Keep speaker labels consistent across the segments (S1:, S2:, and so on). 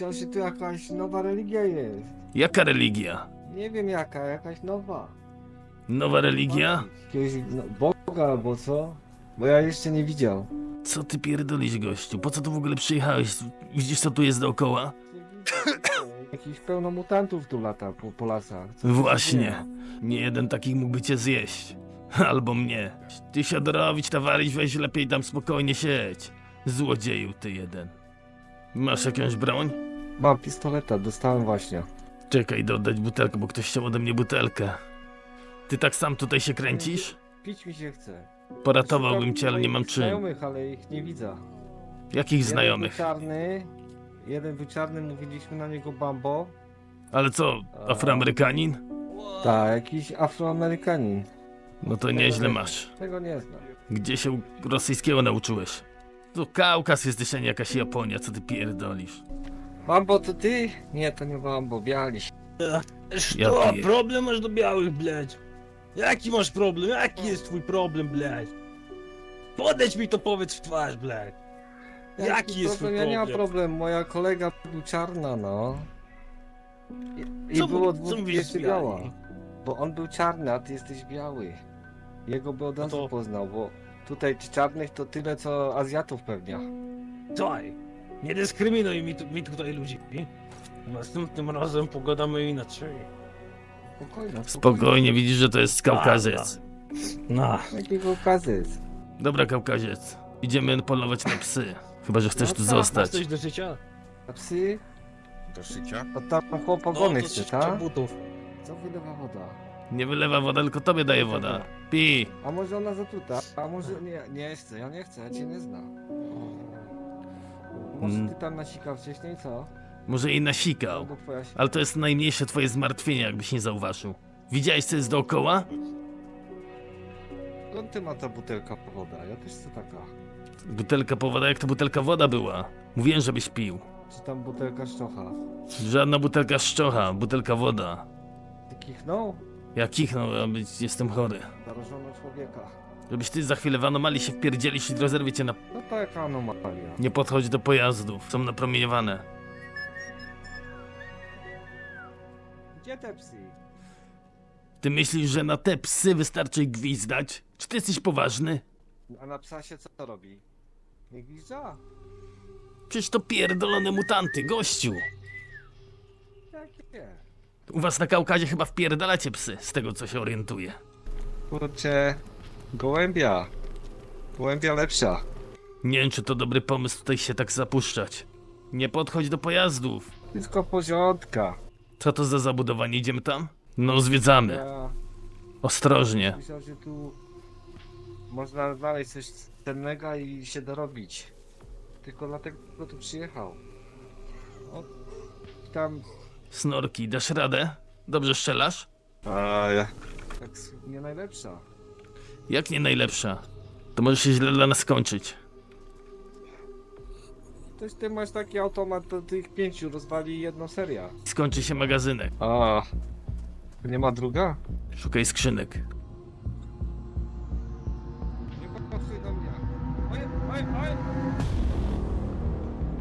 S1: że tu jakaś nowa religia jest.
S2: Jaka religia?
S1: Nie wiem jaka, jakaś nowa.
S2: Nowa religia?
S1: Jakiegoś no, Boga albo co? Bo ja jeszcze nie widział.
S2: Co ty pierdolisz, gościu? Po co tu w ogóle przyjechałeś? Widzisz, co tu jest dookoła?
S1: Nie widział. Jakiś pełno mutantów tu lata po, po lasach. Co to
S2: Właśnie. Nie jeden takich mógłby cię zjeść. Albo mnie. Ty siodorowić, towariś, weź lepiej tam spokojnie siedź. Złodzieju ty jeden. Masz jakąś broń?
S1: Mam pistoleta, dostałem właśnie.
S2: Czekaj, dodać butelkę, bo ktoś chciał ode mnie butelkę. Ty tak sam tutaj się kręcisz?
S1: Pić mi się chce.
S2: Poratowałbym cię, ale nie mam czym.
S1: Znajomych, ale ich nie widzę.
S2: Jakich
S1: Jeden
S2: znajomych?
S1: był czarny, jeden był czarny, mówiliśmy na niego Bambo.
S2: Ale co, Afroamerykanin?
S1: Tak, jakiś Afroamerykanin.
S2: No to nieźle masz.
S1: Tego nie znam.
S2: Gdzie się rosyjskiego nauczyłeś? To Kaukaz jesteś, a nie jakaś Japonia, co ty pierdolisz?
S1: Bambo to ty? Nie, to nie Bambo, bialiś.
S2: Ja
S3: Что,
S2: пи-
S3: проблем masz do białych, bleć? Jaki masz problem? Jaki jest twój problem, bleć? Podejdź mi to powiedz w twarz, bleć. Jaki jest twój
S1: problem? Ja nie mam
S3: problem?
S1: problem, moja kolega był czarna, no. I, i
S3: Co
S1: było
S3: mu- co
S1: dwóch
S3: mówisz,
S1: jeszcze
S3: biali?
S1: biała. Bo on był czarny, a ty jesteś biały. Jego by od
S3: No
S1: razu
S3: to-
S1: poznał, bo tutaj ci czarnych to tyle co Azjatów pewnie.
S3: Słuchaj, nie dyskryminuj mi, tu, mi tutaj ludzi. Następnym razem pogadamy inaczej.
S1: Spokojnie.
S2: Spokojnie, widzisz, że to jest Kaukaziec.
S3: No.
S1: Jakiego kazyc?
S2: Dobra, Kaukaziec. Idziemy polować na psy. Chyba, że chcesz
S1: No
S2: tu
S1: tak,
S2: zostać.
S3: Coś do życia?
S1: A psy?
S4: Do szycia?
S1: To tam chłop
S3: No,
S1: ogony
S3: to
S1: chce, tak?
S3: butów.
S1: Co wylewa woda?
S2: Nie wylewa woda, tylko tobie daje woda. Pij.
S1: A może ona zatruta? A może nie, nie chcę, ja nie chcę, ja cię nie znam. Może
S2: Mm.
S1: ty tam nasikał wcześniej, co?
S2: Może i nasikał.
S1: Albo twoja si-
S2: Ale to jest najmniejsze twoje zmartwienie, jakbyś nie zauważył. Widziałeś, co jest dookoła?
S1: Skąd ty ma ta butelka woda? Ja też chcę taka.
S2: Butelka po woda, jak to butelka woda była. Mówiłem, żebyś pił.
S1: Czy tam butelka szczocha?
S2: Żadna butelka szczocha, butelka woda.
S1: Ty kichnął?
S2: Ja kichnął, a być jestem chory.
S1: Zarażono człowieka.
S2: Żebyś ty za chwilę w anomalii się wpierdzielisz i rozerwie cię na...
S1: No to jaka anomalia.
S2: Nie podchodź do pojazdów, są napromieniowane.
S1: Gdzie te psy?
S2: Ty myślisz, że na te psy wystarczy gwizdać? Czy ty jesteś poważny?
S1: A na psa się co robi? Nie gwizda?
S2: Przecież to pierdolone mutanty, gościu!
S1: Jakie?
S2: U was na Kaukazie chyba wpierdalacie psy, z tego co się orientuję.
S1: Kurczę, gołębia. Gołębia lepsza.
S2: Nie wiem, czy to dobry pomysł tutaj się tak zapuszczać. Nie podchodź do pojazdów.
S1: Wszystko porządka.
S2: Co to za zabudowanie? Idziemy tam? No, zwiedzamy.
S1: Ja
S2: Ostrożnie.
S1: myślałem, że tu można znaleźć coś cennego i się dorobić. Tylko dlatego tu przyjechał. O, tam...
S2: Snorki, dasz radę? Dobrze strzelasz?
S1: A ja... Tak s- nie najlepsza.
S2: Jak nie najlepsza? To może się źle dla nas skończyć.
S1: Toś ty masz taki automat, to tych pięciu rozwali jedną serię.
S2: Skończy się magazynek.
S1: A, nie ma druga?
S2: Szukaj skrzynek.
S1: Nie patrz do mnie. Oj, oj, oj!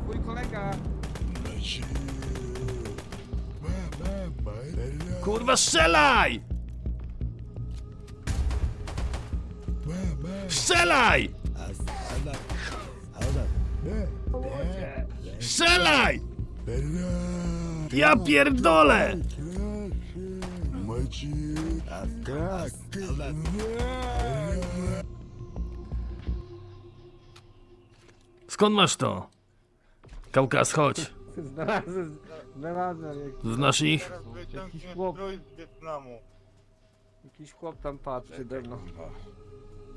S1: Twój kolega!
S2: Kurwa, strzelaj! Strzelaj! Strzelaj! Ja pierdolę! Skąd masz to? Kaukaz, chodź.
S1: Znalazłem, znalazłem jak,
S2: Znasz ich?
S1: Jakiś chłop.
S4: Broń z Wietnamu.
S1: jakiś chłop tam padł przede mną.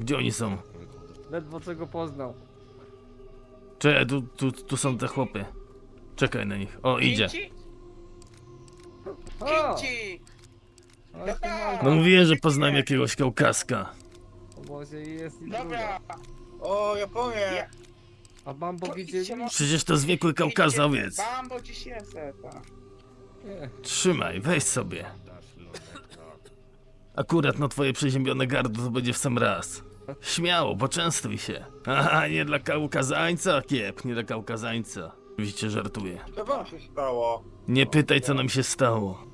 S2: Gdzie oni są?
S1: Ledwo co go poznał.
S2: Czekaj, tu, tu, tu są te chłopy. Czekaj na nich. O, idzie.
S1: O!
S5: Kinci!
S1: Ale ty masz-
S2: No mówiłem, że poznałem jakiegoś kaukaska.
S1: O Boże, i jest i
S5: Dobra.
S4: O, Japonia!
S1: A Bambo widzieli?
S5: na-
S2: Przecież to zwykły kaukazowiec.
S5: Bambo dziś jest, ta.
S1: Nie.
S2: Trzymaj, weź sobie. Akurat na twoje przeziębione gardło to będzie w sam raz. Śmiało, poczęstuj się. Aha, nie dla kaukazańca, kiep, nie dla kaukazańca. Oczywiście żartuję.
S4: Co wam się stało?
S2: Nie pytaj, co nam się stało.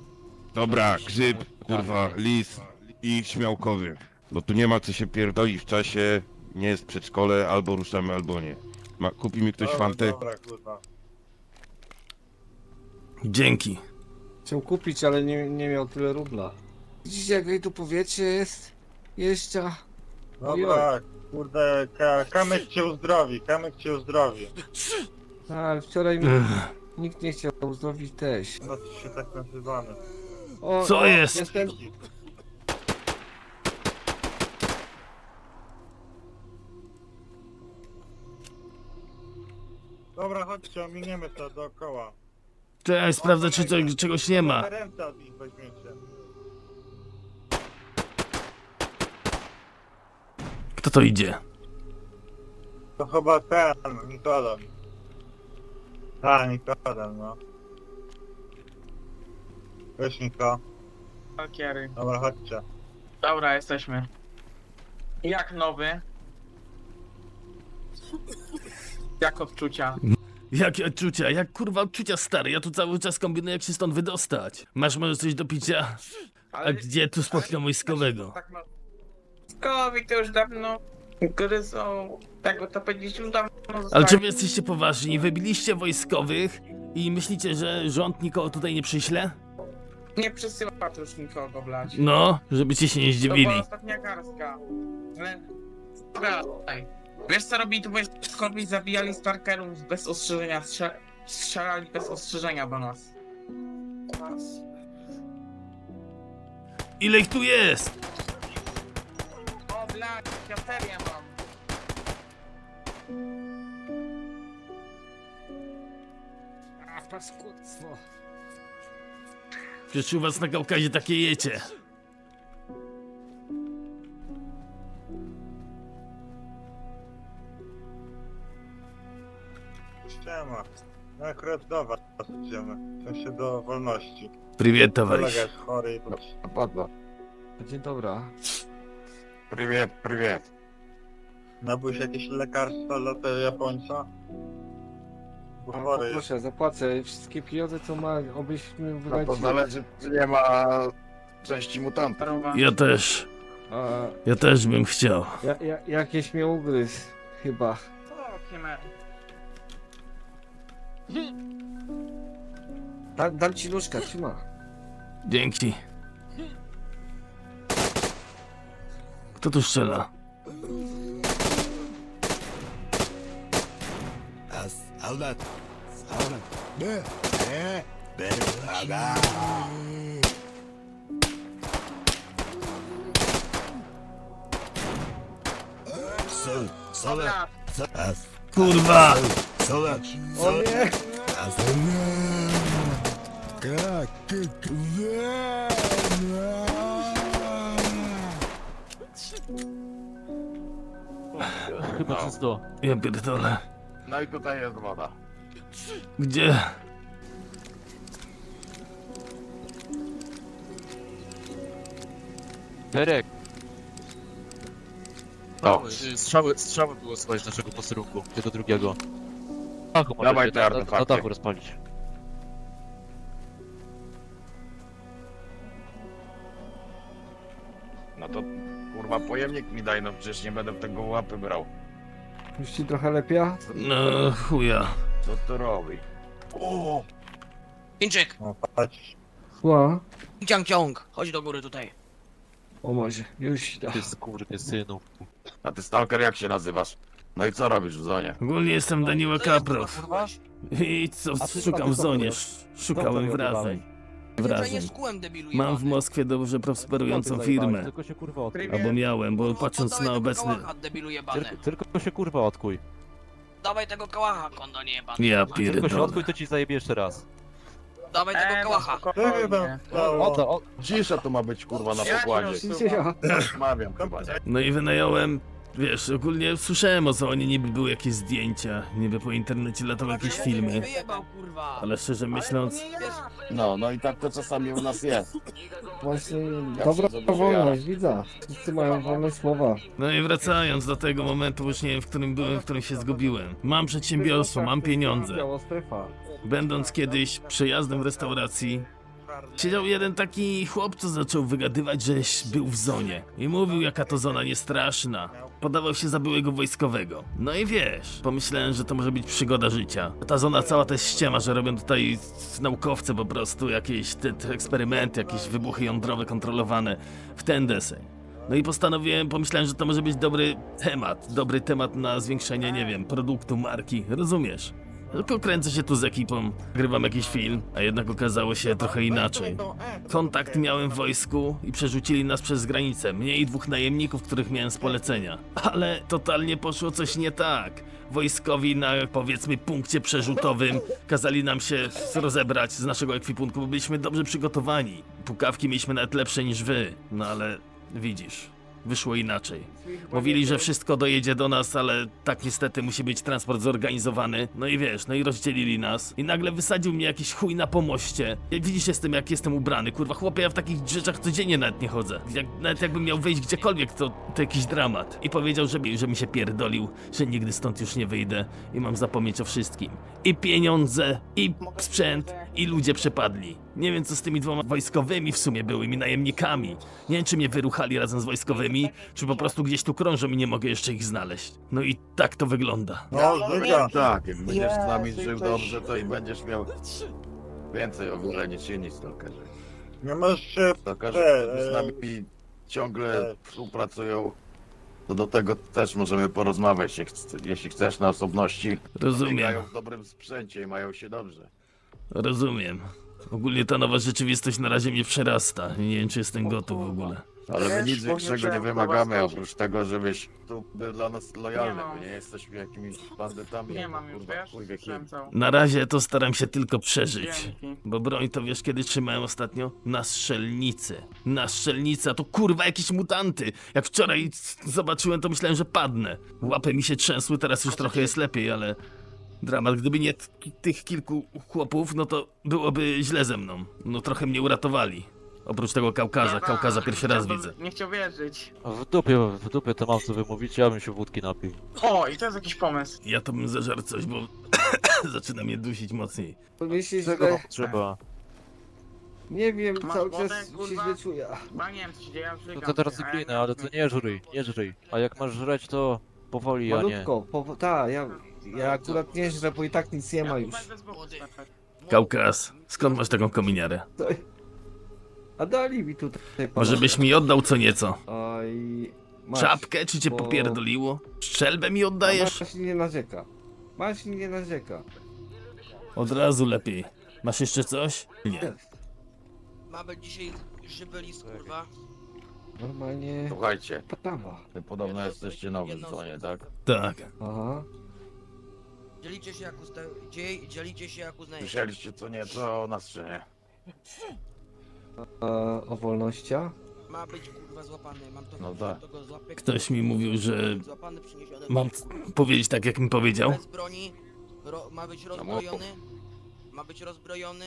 S6: Dobra, grzyb, kurwa, lis i śmiałkowy. Bo tu nie ma co się pierdolić w czasie, nie jest przedszkole, albo ruszamy, albo nie. Ma, kupi mi ktoś
S4: Dobra,
S6: fantę?
S4: Dobra, kurwa.
S2: Dzięki.
S1: Chciał kupić, ale nie, nie miał tyle rubla. Widzicie, jak jej tu powietrze jest? Jeszcze.
S4: Dobra, kurde, ka kamyk cię uzdrowi, kamyk cię uzdrowi.
S1: Ale wczoraj mi nikt nie chciał uzdrowić też.
S4: No to się tak nazywamy.
S1: O,
S2: Co
S1: o,
S2: jest?
S1: Jestem...
S4: Dobra, chodźcie, ominiemy to dookoła.
S2: Czekaj, sprawdzę, czy to, czegoś nie ma.
S4: Ręce od nich weźmiecie.
S2: Kto to idzie?
S4: To chyba ten, Nikodem. Tak, Nikodem, no. Weź Niko.
S5: Alkiery.
S4: Dobra, chodźcie.
S5: Dobra, jesteśmy. Jak nowy? Jak odczucia?
S2: Jakie odczucia? Jak kurwa odczucia stary? Ja tu cały czas kombinuję jak się stąd wydostać. Masz może coś do picia? A gdzie tu spotkam wojskowego?
S5: Tak ma... Wojskowi to już dawno gryzą, jakby to powiedzieć, już dawno
S2: Ale czy wy jesteście poważni? Wybiliście wojskowych i myślicie, że rząd nikogo tutaj nie przyśle?
S5: Nie przysyła tu już nikogo blać.
S2: No, żebyście się nie
S5: To
S2: zdziwili.
S5: była ostatnia garstka. Ale... Dobra, tutaj. Wiesz co robili tu wojskowi? Zabijali Starkerów bez ostrzeżenia, strze- strzelali bez ostrzeżenia do nas.
S2: Ile ich tu jest?
S5: O blać, ja serię mam.
S1: A, paskudztwo.
S2: Przecież u was na Kaukazie takie jecie.
S4: Ściema. No akurat do was idziemy. W sensie do wolności.
S2: Привет,
S4: Kolega
S2: товарищ.
S4: jest chory i to...
S6: Padła.
S1: Dzień dobra.
S6: Prywiet, prywiet.
S4: Nabyłeś jakieś lekarstwa dla tego Japońca? Chory jest.
S1: Proszę, zapłacę wszystkie pieniądze, co ma, obyśmy
S6: No
S1: wydać.
S6: to zależy, czy nie ma części mutanta.
S5: Parowa.
S2: Ja też.
S1: A,
S2: Ja też bym chciał.
S1: ja, ja, jakieś mnie ugryzł, chyba. Da, dam ci nóżka, trzyma.
S2: Dzięki. Kto tu strzela?
S5: Dobra,
S2: Kurwa!
S1: O nie!
S7: Chyba czysto.
S2: Ja pierdolę.
S6: No i tutaj jest woda.
S2: Gdzie?
S7: Derek.
S6: O.
S7: y, Strzały, strzały było słychać z naszego posterunku, tego drugiego. Dachu
S6: Dawaj te
S7: na, na, na
S6: artefakty.
S7: dachu rozpalić.
S6: No to kurwa pojemnik mi daj, no przecież nie będę tego łapy brał.
S1: Już ci trochę lepiej?
S2: No chuja.
S6: Co to robi? O!
S8: Chińczyk,
S4: No patrz.
S1: Chła.
S8: ciąg ciąg, chodź do góry tutaj.
S1: O może, już da.
S7: Ty skurwy synu.
S6: A ty stalker jak się nazywasz? No i co robisz w zonie?
S2: Ogólnie jestem Daniel Kaprow.
S8: Kurwa,
S2: I co, szukam w zonie. sz- Szukałem wrażeń. Wrażeń. Mam w. Moskwie dobrze prosperującą firmę.
S7: Tylko się kurwa odkuj.
S2: Albo miałem, bo patrząc
S8: Oddawaj
S2: na
S8: tego
S2: obecny...
S8: Kałacha, debilu jebany.
S7: Tylko, tylko się kurwa odkuj.
S8: Dawaj tego kałacha, kondonie jebany.
S2: Ja
S7: Tylko się
S2: pierdolę.
S7: odkuj, to ci zajebie jeszcze raz.
S8: Dawaj tego
S5: e, no
S8: kałacha.
S5: Spokojnie.
S4: tam stało?
S7: Odda, o,
S6: Cisza tu ma być kurwa na pokładzie.
S5: się
S1: Cisza.
S6: Mawiam chyba, nie?
S2: No i wynająłem Wiesz, ogólnie słyszałem o zonie, niby były jakieś zdjęcia, niby po internecie latały jakieś filmy.
S8: Wyjebał, kurwa.
S2: Ale szczerze myśląc,
S9: No, no i tak to czasami u nas jest.
S10: Właśnie dobra
S9: się zobaczy,
S10: wolność, widza. Wszyscy mają wolność słowa.
S2: no i wracając do tego momentu, już nie wiem, w którym byłem, w którym się zgubiłem. Mam przedsiębiorstwo, mam pieniądze.
S10: Biała strefa.
S2: Będąc kiedyś przejazdem w restauracji, siedział jeden taki chłop, co zaczął wygadywać, żeś był w zonie. I mówił, jaka to zona niestraszna. Podawał się za byłego wojskowego. No i wiesz, pomyślałem, że to może być przygoda życia. Ta zona cała to jest ściema, że robią tutaj naukowcy po prostu jakieś te, te eksperymenty, jakieś wybuchy jądrowe kontrolowane w ten deseń. No i postanowiłem, pomyślałem, że to może być dobry temat, dobry temat na zwiększenie, nie wiem, produktu, marki, rozumiesz? Tylko kręcę się tu z ekipą, grywam jakiś film, a jednak okazało się trochę inaczej. Kontakt miałem w wojsku i przerzucili nas przez granicę, mnie i dwóch najemników, których miałem z polecenia. Ale totalnie poszło coś nie tak. Wojskowi na powiedzmy punkcie przerzutowym kazali nam się rozebrać z naszego ekwipunku, bo byliśmy dobrze przygotowani. Pukawki mieliśmy nawet lepsze niż wy, no ale widzisz, wyszło inaczej. Mówili, że wszystko dojedzie do nas, ale tak niestety musi być transport zorganizowany. No i wiesz, no i rozdzielili nas. I nagle wysadził mnie jakiś chuj na pomoście. Widzisz jestem jak jestem ubrany, kurwa chłopie, ja w takich rzeczach codziennie nawet nie chodzę. Jak, nawet jakbym miał wejść gdziekolwiek, to, to jakiś dramat. I powiedział, że, mi- że mi się pierdolił, że nigdy stąd już nie wyjdę i mam zapomnieć o wszystkim. I pieniądze, i sprzęt, i ludzie przepadli. Nie wiem co z tymi dwoma wojskowymi w sumie byłymi najemnikami. Nie wiem czy mnie wyruchali razem z wojskowymi, czy po prostu gdzieś tu krążą i nie mogę jeszcze ich znaleźć. No i tak to wygląda.
S4: No, Zyga.
S9: Tak, jak będziesz z nami żył dobrze, to i będziesz miał więcej o wiele niż inni stalkerzy.
S4: Nie możesz się...
S9: Stalkerzy,
S4: E,
S9: którzy z
S4: e,
S9: nami ciągle
S4: e.
S9: współpracują, to do tego też możemy porozmawiać, jeśli chcesz na osobności.
S2: Rozumiem,
S9: Biegają w dobrym sprzęcie i mają się dobrze.
S2: rozumiem. Ogólnie ta nowa rzeczywistość na razie mnie przerasta. Nie wiem czy jestem gotów w ogóle.
S9: Ale my nic
S5: Wiesz, bo
S9: większego nie wymagamy, oprócz tego, żebyś tu był dla nas lojalny,
S5: Nie
S9: bo
S5: mam.
S9: nie jesteśmy jakimiś bandytami.
S5: Nie
S9: albo,
S5: mam już,
S9: kurwa,
S5: wiesz?
S9: chuj wie kim.
S5: Słyszałem całą.
S2: Na razie to staram się tylko przeżyć.
S5: Dzięki.
S2: Bo broń to wiesz kiedy trzymałem ostatnio? Na strzelnicy. Na strzelnica to kurwa jakieś mutanty. Jak wczoraj zobaczyłem to myślałem, że padnę. Łapy mi się trzęsły, teraz już trochę jest lepiej, ale... Dramat, gdyby nie t- tych kilku chłopów, no to byłoby źle ze mną. No trochę mnie uratowali. Oprócz tego Kaukaza, Kaukaza pierwszy raz
S5: Chciałbym-
S2: widzę.
S5: Nie chciał wierzyć.
S7: W dupie, w dupie to mam co wy mówicie, ja bym się wódki napił.
S5: O, i to jest jakiś pomysł.
S2: Ja to bym zażarł coś, bo zaczyna mnie dusić mocniej.
S10: Myślisz,
S7: Czego
S10: że...
S7: wam trzeba?
S10: Nie wiem,
S5: Masz
S10: cały
S5: wodę,
S10: czas się
S5: kurwa?
S10: źle czuję.
S5: Nie wiem co się dzieje, ja
S7: To
S5: żygam
S7: to teraz
S5: a ja
S7: ale to nie żryj, nie żryj. A jak masz żreć, to powoli, a nie.
S10: Malutko, po, ta, ja, ja akurat nie źle, bo i tak nic nie ma już.
S5: boku.
S2: Kaukaz, skąd masz taką kominiarę?
S10: A dali mi tutaj
S2: Może byś mi oddał co nieco?
S10: Oj, masz.
S2: Czapkę, czy cię
S10: bo-
S2: popierdoliło? Strzelbę mi oddajesz?
S10: Masz nie narzeka. Masz nie narzeka.
S2: Od razu lepiej. Masz jeszcze coś? Nie.
S8: Ma być dzisiaj żywy list, kurwa.
S10: Normalnie
S9: Słuchajcie,
S10: prawa.
S9: wy podobno jesteście nowi w zonie, tak?
S2: Tak.
S10: Aha.
S8: Dzielicie się jak. Dzie... Dzielicie się jak uznajecie.
S9: Słyszeliście co nieco o nas, czy nie?
S10: A, o wolnościach?
S8: Ma być kurwa złapany, mam to
S9: No tak.
S8: to go złapie.
S2: Ktoś mi mówił, że
S8: Złapany,
S2: mam powiedzieć tak, jak mi powiedział?
S8: Bez broni. Ro... Ma być rozbrojony. Ma być rozbrojony.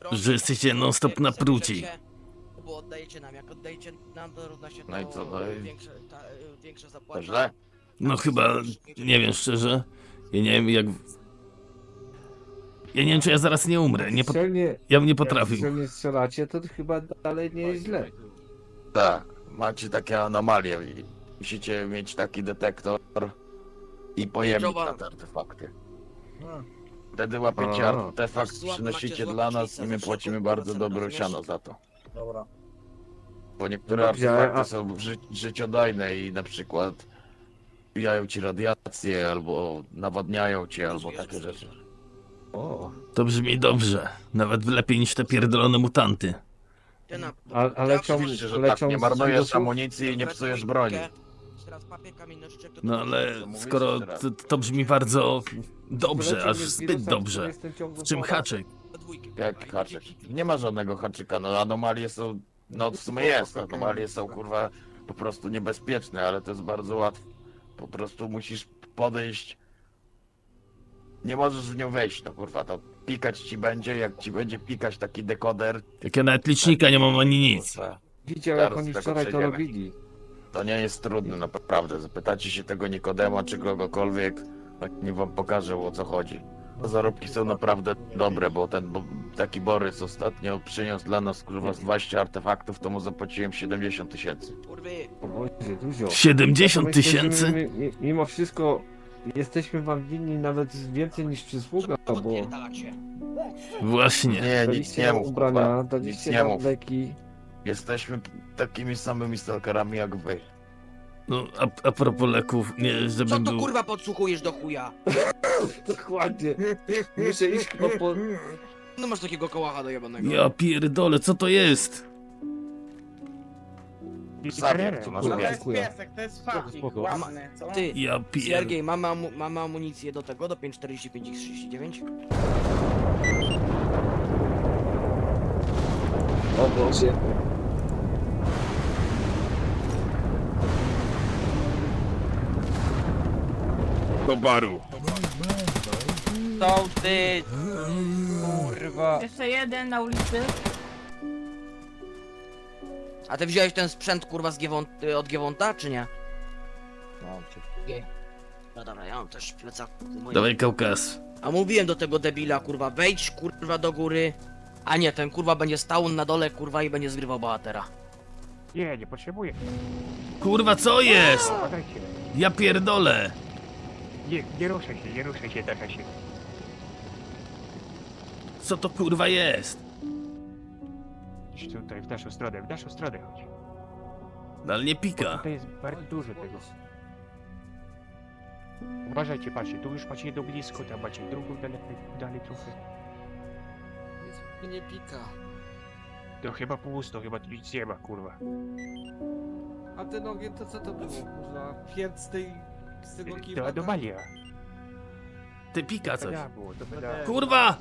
S8: Broni-
S2: Że jesteście non-stop na pruci.
S8: Bo oddajecie nam, jak oddajecie nam, to równa się to
S9: No i co, no i-
S8: ta, większa zapłata.
S9: To źle?
S2: No chyba, nie wiem szczerze. Ja nie wiem jak... Ja nie wiem, czy ja zaraz nie umrę. Nie pot...
S10: Strzelnie,
S2: Ja bym nie
S10: jak
S2: potrafił.
S10: strzelnie strzelacie, to chyba dalej nie jest źle.
S9: Tak, macie takie anomalie i musicie mieć taki detektor i pojemnik na te artefakty. Wtedy łapiecie
S10: A.
S9: artefakt,
S8: Złap-
S9: przynosicie
S8: macie
S9: dla nas i my płacimy bardzo
S8: kurwa
S9: dobre siano za to.
S4: Dobra.
S9: Bo niektóre
S10: Dobrze,
S9: artefakty
S10: a-
S9: są ży życiodajne i na przykład wbijają ci radiację, albo nawadniają cię, albo takie rzeczy.
S10: O,
S2: To brzmi dobrze. Nawet lepiej niż te pierdolone mutanty.
S8: Ty na-
S10: a, a
S9: Oczywiście, że tak, nie
S10: z
S9: marnujesz
S10: wirusów?
S9: amunicji i nie psujesz broni.
S8: Teraz papier, kamień, nożyczek, to
S2: No ale skoro to, to brzmi bardzo dobrze, aż
S10: mnie z
S2: zbyt
S10: wirusem,
S2: dobrze.
S10: który jestem ciągle
S2: W czym
S10: chory.
S2: haczyk?
S8: do dwójki.
S9: Jak haczyk. Nie ma żadnego haczyka, no anomalie są, no w sumie jest, anomalie są kurwa po prostu niebezpieczne, ale to jest bardzo łatwe. Po prostu musisz podejść. Nie możesz w nią wejść, no kurwa, to pikać ci będzie, jak ci będzie pikać taki dekoder,
S2: Jak ja nawet licznika nie mam ani nic.
S9: kurwa,
S10: Widział jak
S9: Zaraz
S10: oni
S9: tego
S10: wczoraj to
S9: przejdziemy.
S10: robili.
S9: to nie jest trudne, naprawdę. Zapytacie się tego Nikodema czy kogokolwiek, oni wam pokażą o co chodzi. A zarobki są naprawdę dobre, bo ten bo, taki Borys ostatnio przyniósł dla nas kurwa z 20 artefaktów, to mu zapłaciłem 70 tysięcy.
S10: Boże, dużo.
S2: 70
S10: Myślę, że
S2: tysięcy?
S10: my- mi- Mimo wszystko jesteśmy wam winni nawet więcej niż przysługa, bo.
S2: Właśnie.
S9: Nie, nic
S10: daliście
S9: nie
S10: nam
S9: mów,
S10: ubrania.
S9: Nic
S10: daliście
S9: nie
S10: nam
S9: mów.
S10: leki.
S9: Jesteśmy takimi samymi stalkerami jak wy.
S2: No, a, a propos leków, nie,
S8: Co
S2: żebym
S8: to
S2: był...
S8: kurwa podsłuchujesz do chuja?
S10: Dokładnie. Muszę iść chyba po...
S8: No masz takiego kołacha do jebanego.
S2: Ja pierdolę, co to jest?
S9: Zabier, co masz
S5: to jest
S10: Dziękuję.
S5: piesek, to jest fatik,
S3: Spoko.
S5: ładny, co?
S8: Ty,
S2: Ja pier...
S8: Siergiej, mamy, amu mamy amunicję do tego, do 545 i 39?
S10: O Boże.
S6: Do baru.
S8: Sołtys!
S10: Kurwa.
S11: Jeszcze jeden na ulicy.
S8: A ty wziąłeś ten sprzęt kurwa z Giewont y, od Giewonta, czy nie? No dobra, ja mam też w plecaku. moje.
S2: Dawaj Kaukaz.
S8: A mówiłem do tego debila, kurwa, wejdź kurwa do góry. A nie, ten kurwa będzie stał na dole, kurwa, i będzie zgrywał bohatera.
S3: Nie, nie potrzebuję.
S2: Kurwa, co jest?
S3: Podajcie.
S2: Ja pierdolę.
S3: Nie, nie ruszaj się, nie ruszaj się, taka się.
S2: Co to kurwa jest?
S3: Idź tutaj, w naszą stronę, w naszą stronę chodź.
S2: No, ale nie pika.
S3: Tutaj jest bardzo dużo tego. Uważajcie, patrzcie, tu już macie jedną blisko, tam macie drugą dalej, dalej trochę.
S8: Nie pika.
S3: To chyba pusto, chyba tu nic nie ma, kurwa.
S10: A ten ogień to co to było? Kurwa, pierd z tej... z tego
S3: To
S10: kiwa.
S3: anomalia.
S2: Ty pika
S3: To
S2: coś.
S3: da było, to da.
S2: Kurwa!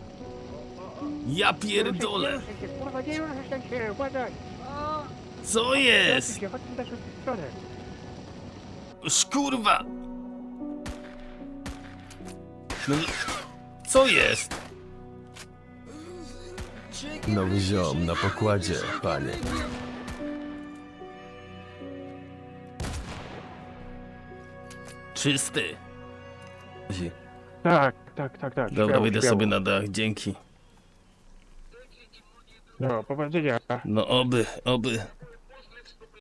S2: Ja pierdolę.
S3: Nie ruszaj się, kurwa, nie ruszaj się, uważaj!
S2: Co jest?
S3: Chodź w naszą stronę.
S2: Szkurwa! No, co jest?
S12: Nowy ziom na pokładzie, panie.
S2: Czysty.
S3: Tak, tak, tak, tak.
S2: Dobra,
S3: śmiało,
S2: wyjdę
S3: śmiało.
S2: sobie na dach, dzięki.
S3: No, powodzenia.
S2: No oby, oby.